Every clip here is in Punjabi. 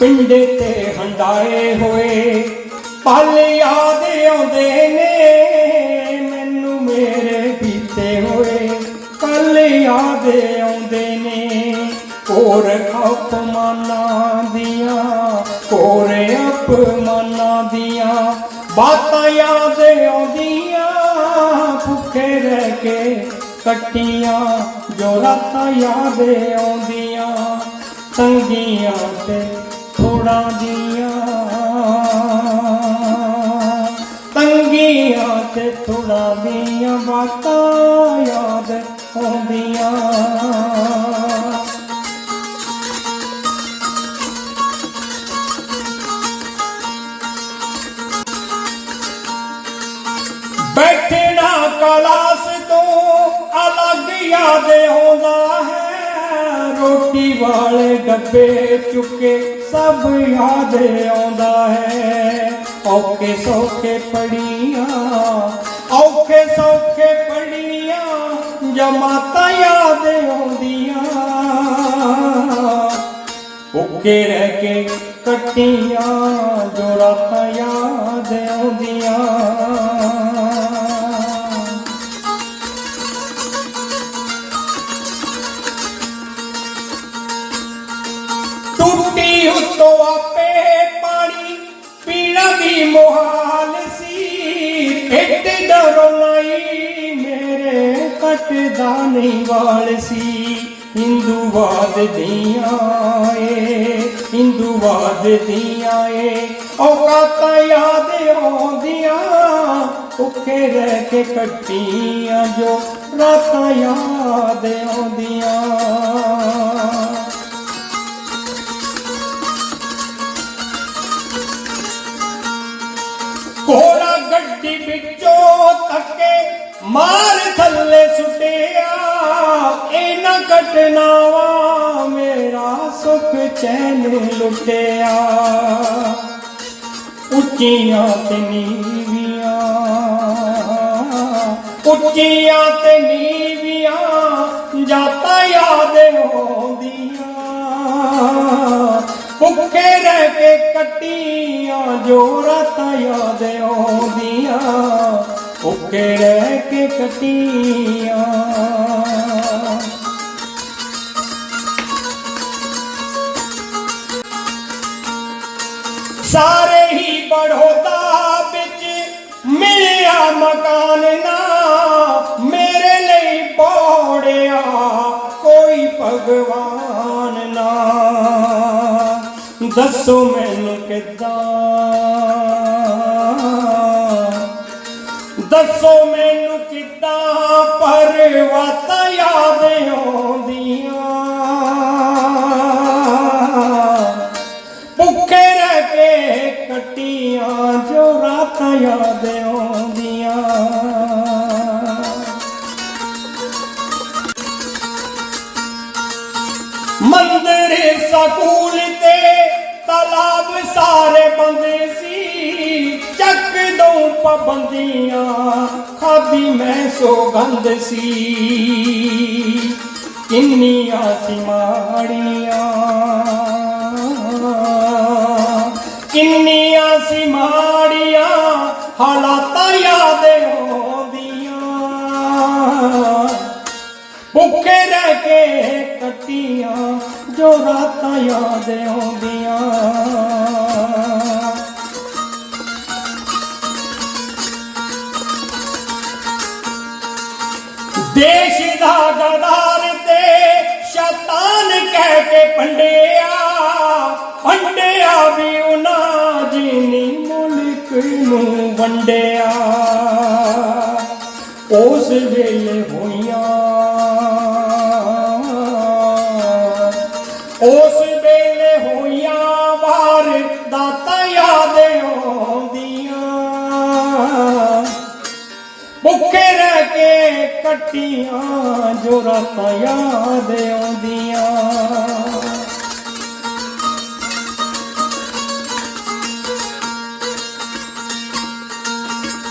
ਪਿੰਡੇ ਤੇ ਹੰਡਾਏ ਹੋਏ। ਪਲ ਯਾਦ ਆਉਂਦੇ ਨੇ, ਮੈਨੂੰ ਮੇਰੇ ਬੀਤੇ ਹੋਏ। ਕੱਲ ਯਾਦ ਆਉਂਦੇ ਨੇ ਕੋਰ ਅਪਮਾਨਾਂ ਦੀਆਂ ਕੋਰ ਅਪਮਾਨਾਂ ਦੀਆਂ। ਬਾਤਾਂ ਯਾਦ ਆਉਂਦੀਆਂ, ਭੁੱਖੇ ਰਹਿ ਕੇ ਕੱਟੀਆਂ, ਜੋ ਰਾਤਾਂ ਯਾਦ ਆਉਂਦੀਆਂ। ਤੰਗੀਆਂ ਤੇ ਥੋੜਾਂ ਦੀਆਂ। ਤੰਗੀਆਂ ਤੇ ਥੋੜਾਂ ਦੀਆਂ ਬਾਤਾਂ ਯਾਦ ਆਉਂਦੀਆਂ। ਬੈਠਣਾ ਕਲਾਸ ਤੋਂ ਅਲੱਗ ਯਾਦ ਆਉਂਦਾ। ਰੋਟੀ ਵਾਲੇ ਡੱਬੇ ਚੁੱਕੇ ਸਭ ਯਾਦ ਆਉਂਦਾ ਹੈ। ਔਖੇ ਸੌਖੇ ਪੜੀਆਂ ਔਕੇ ਸੌਖੇ ਪੜੀਆਂ ਜਮਾਤਾਂ ਯਾਦ ਆਉਂਦੀਆਂ। ਭੁੱਖੇ ਰਹਿ ਕੇ ਕੱਟੀਆਂ, ਜੋ ਰਾਤਾਂ ਯਾਦ ਆਉਂਦੀਆਂ। ਕੱਟਦਾ ਨਹੀਂ ਵਾਲ ਸੀ। ਹਿੰਦੂਵਾਦ ਦੀਆਂ ਏ ਹਿੰਦੂਵਾਦ ਦੀਆਂ ਏ ਔਕਾਤਾਂ ਯਾਦ ਆਉਂਦੀਆਂ ਭੁੱਖੇ ਰਹਿ ਕੇ ਕੱਟੀਆਂ ਜੋ ਰਾਤਾਂ ਯਾਦ ਆਉਂਦੀਆਂ। ਘੋੜਾ ਗੱਡੀ ਵਿੱਚੋਂ ਤੱਕੇ ਮਾਰ ਥੱਲੇ ਸੁੱਟਿਆ ਇਹਨਾਂ ਘਟਨਾਵਾਂ, ਮੇਰਾ ਸੁਖ ਚੈਨ ਲੁੱਟਿਆ। ਉੱਚੀਆਂ ਤੇ ਨੀਵੀਆਂ, ਉੱਚੀਆਂ ਤੇ ਨੀਵੀਆਂ, ਜਾਤਾਂ ਯਾਦ ਆਉਂਦੀਆਂ। ਭੁੱਖੇ ਰਹਿ ਕੇ ਕੱਟੀਆਂ ਜੋ ਰਾਤਾਂ ਯਾਦ ਆਉਂਦੀਆਂ। ਭੁੱਖੇ ਰਹਿ ਕੇ ਕੱਟੀਆਂ। ਸਾਰੇ ਹੀ ਬੜੋਦਾ ਵਿੱਚ ਮਿਲਿਆ ਮਕਾਨ ਨਾ, ਮੇਰੇ ਲਈ ਪੌੜਿਆ ਕੋਈ ਭਗਵਾਨ ਨਾ। ਦੱਸੋ ਮੈਨੂੰ ਕਿੱਦਾਂ ਦੱਸੋ ਮੈਨੂੰ ਕਿੱਦਾਂ ਪਰਵਾਤਾਂ ਯਾਦ ਆਉਂਦੀਆਂ? ਭੁੱਖੇ ਰਹਿ ਕੇ ਕੱਟੀਆਂ ਜੋ ਰਾਤਾਂ ਯਾਦ ਆਉਂਦੀਆਂ? ਮੰਦਰ ਸਕੂਲ ਤੇ ਤਲਾਬ ਸਾਰੇ ਬੰਦੇ ਚੱਕ ਦੋ ਪਾਬੰਦੀਆਂ, ਖਾਦੀ ਮੈਂ ਸੋਗੰਧ ਸੀ। ਕਿੰਨੀਆਂ ਸੀ ਮਾੜੀਆਂ, ਕਿੰਨੀਆਂ ਸੀ ਮਾੜੀਆਂ, ਹਾਲਾਤਾਂ ਯਾਦ ਆਉਂਦੀਆਂ। ਭੁੱਖੇ ਰਹਿ ਕੇ ਕੱਟੀਆਂ, ਜੋ ਰਾਤਾਂ ਯਾਦ ਆਉਂਦੀਆਂ। ਦੇਸ਼ ਦਾ ਗਦਾਰ ਤੇ ਸ਼ੈਤਾਨ ਕਹਿ ਕੇ ਪੰਡਿਆ ਪੰਡਿਆ ਵੀ ਉਹਨਾਂ ਜਿਨੀ ਮੁਲਕ ਨੂੰ ਵੰਡਿਆ। ਉਸ ਵੇਲੇ ਹੋਈਆਂ, ਉਸ ਕੱਟੀਆਂ ਜੋ ਰਾਤਾਂ ਯਾਦ ਆਉਂਦੀਆਂ।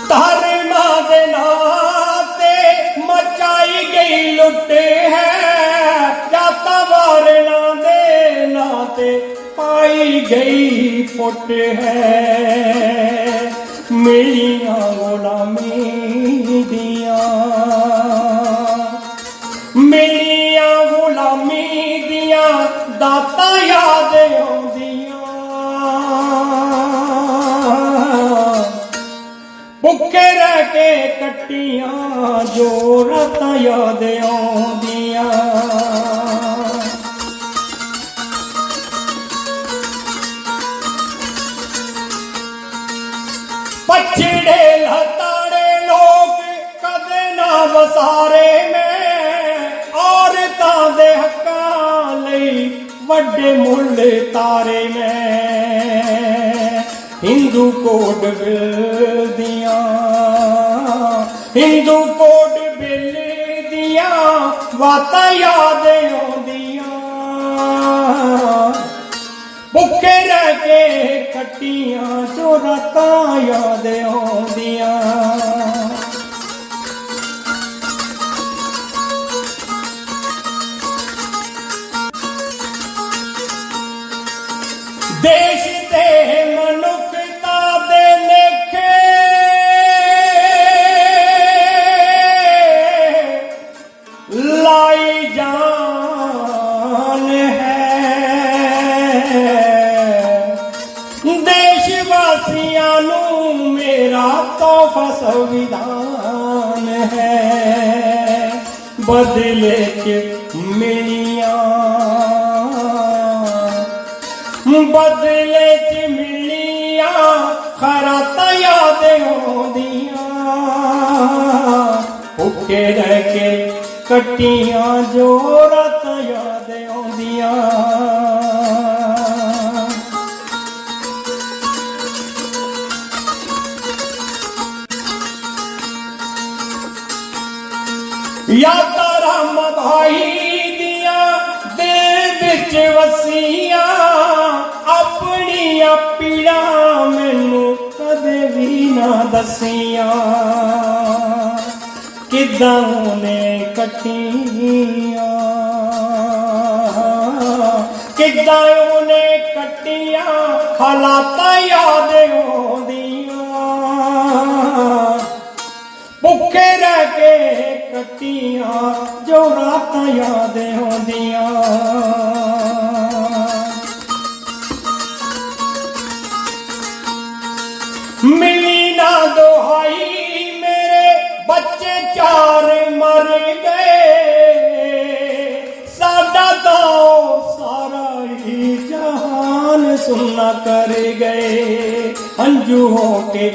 ਧਰਮਾਂ ਦੇ ਨਾਂ ਤੇ ਮਚਾਈ ਗਈ ਲੁੱਟ ਹੈ। ਜਾਤਾਂ ਵਾਰਨਾਂ ਦੇ ਨਾਂ ਤੇ ਪਾਈ ਗਈ ਫੁੱਟ ਹੈ। ਮਿਲੀਆਂ ਗੁਲਾਮੀ ਕੱਟੀਆਂ ਜੋ ਰਾਤਾਂ ਯਾਦ ਆਉਂਦੀਆਂ ਪਛੜੇ ਲਤਾੜੇ ਲੋਕ ਕਦੇ ਨਾ ਵਸਾਰੇ ਮੈਂ, ਔਰਤਾਂ ਦੇ ਹੱਕਾਂ ਲਈ ਵੱਡੇ ਮੁੱਲ ਤਾਰੇ ਮੈਂ। ਹਿੰਦੂ ਕੋਟ ਬਿੱਲ ਦੀਆਂ। ਹਿੰਦੂ ਕੋਟ ਬਿੱਲ ਦੀਆਂ ਬਾਤਾਂ ਯਾਦ ਆਉਂਦੀਆਂ। ਭੁੱਖੇ ਰਹਿ ਕੇ ਕੱਟੀਆਂ ਜੋ ਰਾਤਾਂ ਯਾਦ ਆਉਂਦੀਆਂ। ਦੇਸ਼ ਵਾਸੀਆਂ ਨੂੰ ਮੇਰਾ ਤੋਹਫਾ ਸੰਵਿਧਾਨ ਹੈ। ਬਦਲੇ ਚ ਮਿਲੀਆਂ। ਬਦਲੇ ਚ ਮਿਲੀਆਂ, ਖਰਾ ਖਰਾਤਾਂ ਯਾਦ ਆਉਂਦੀਆਂ। ਭੁੱਖੇ ਰਹਿ ਕੇ ਕੱਟੀਆਂ ਜੋ ਯਾਦਾਂ ਰਾਮ ਭਾਈ ਦੀਆਂ ਦਿਲ ਵਿੱਚ ਵਸੀਆਂ ਆਪਣੀਆਂ ਪੀੜਾਂ ਮੈਨੂੰ ਕਦੇ ਵੀ ਨਾ ਦਸੀਆਂ। ਕਿਦਾਂ ਉਹਨੇ ਕੱਟੀਆਂ? ਕਿਦਾਂ ਉਹਨੇ ਜਹਾਨ ਸੁਣਨਾ ਕਰ ਗਏ ਹੰਝੂ ਹੋ ਕੇ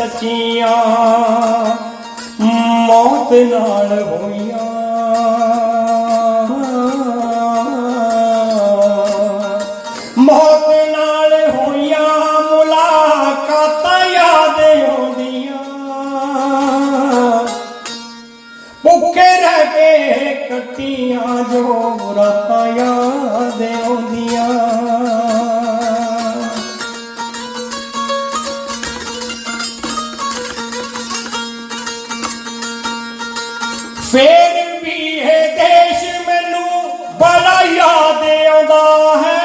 ਸੱਚੀਆਂ ਮੌਤ ਨਾਲ ਹੋਈਆਂ। ਫੇਰ ਵੀ ਇਹ ਦੇਸ਼ ਮੈਨੂੰ ਬੜਾ ਯਾਦ ਆਉਂਦਾ ਹੈ।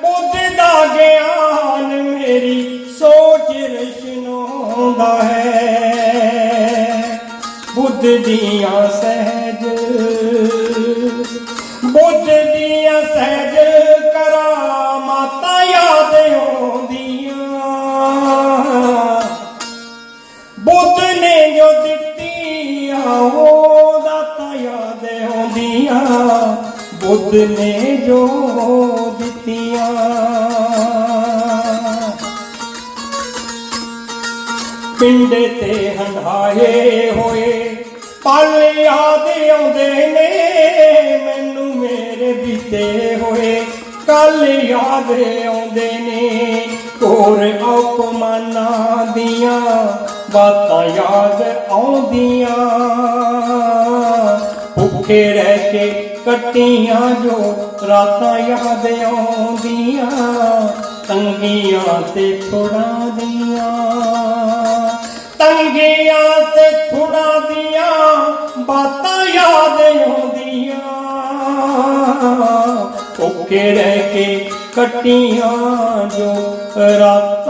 ਬੁੱਧ ਦਾ ਗਿਆਨ ਮੇਰੀ ਸੋਚ ਰਚਨਾਉਂਦਾ ਹੈ। ਬੁੱਧ ਦੀਆਂ ਸਹਿਜ, ਬੁੱਧ ਦੀਆਂ ਸਹਿਜ ਕਰਾ ਮਾਤਾ ਯਾਦ ਬੁੱਧ ਨੇ ਜੋ ਦਿੱਤੀਆਂ। ਪਿੰਡ ਤੇ ਹੰਢਾਏ ਹੋਏ, ਪਲ ਯਾਦ ਆਉਂਦੇ ਨੇ, ਮੈਨੂੰ ਮੇਰੇ ਬੀਤੇ ਹੋਏ। ਕੱਲ ਯਾਦ ਆਉਂਦੇ ਨੇ ਕੋਰ ਅਪਮਾਨਾਂ ਦੀਆਂ ਬਾਤਾਂ ਯਾਦ ਆਉਂਦੀਆਂ। ਭੁੱਖੇ ਰਹਿ ਕੇ ਕੱਟੀਆਂ ਜੋ ਰਾਤਾਂ ਯਾਦ ਆਉਂਦੀਆਂ, ਤੰਗੀਆਂ ਤੇ ਥੋੜਾਂ ਦੀਆਂ। ਤੰਗੀਆਂ ਤੇ ਥੋੜਾਂ ਦੀਆਂ ਬਾਤਾਂ ਯਾਦ ਆਉਂਦੀਆਂ। ਭੁੱਖੇ ਰਹਿ ਕੇ ਕੱਟੀਆਂ ਜੋ ਰਾਤਾਂ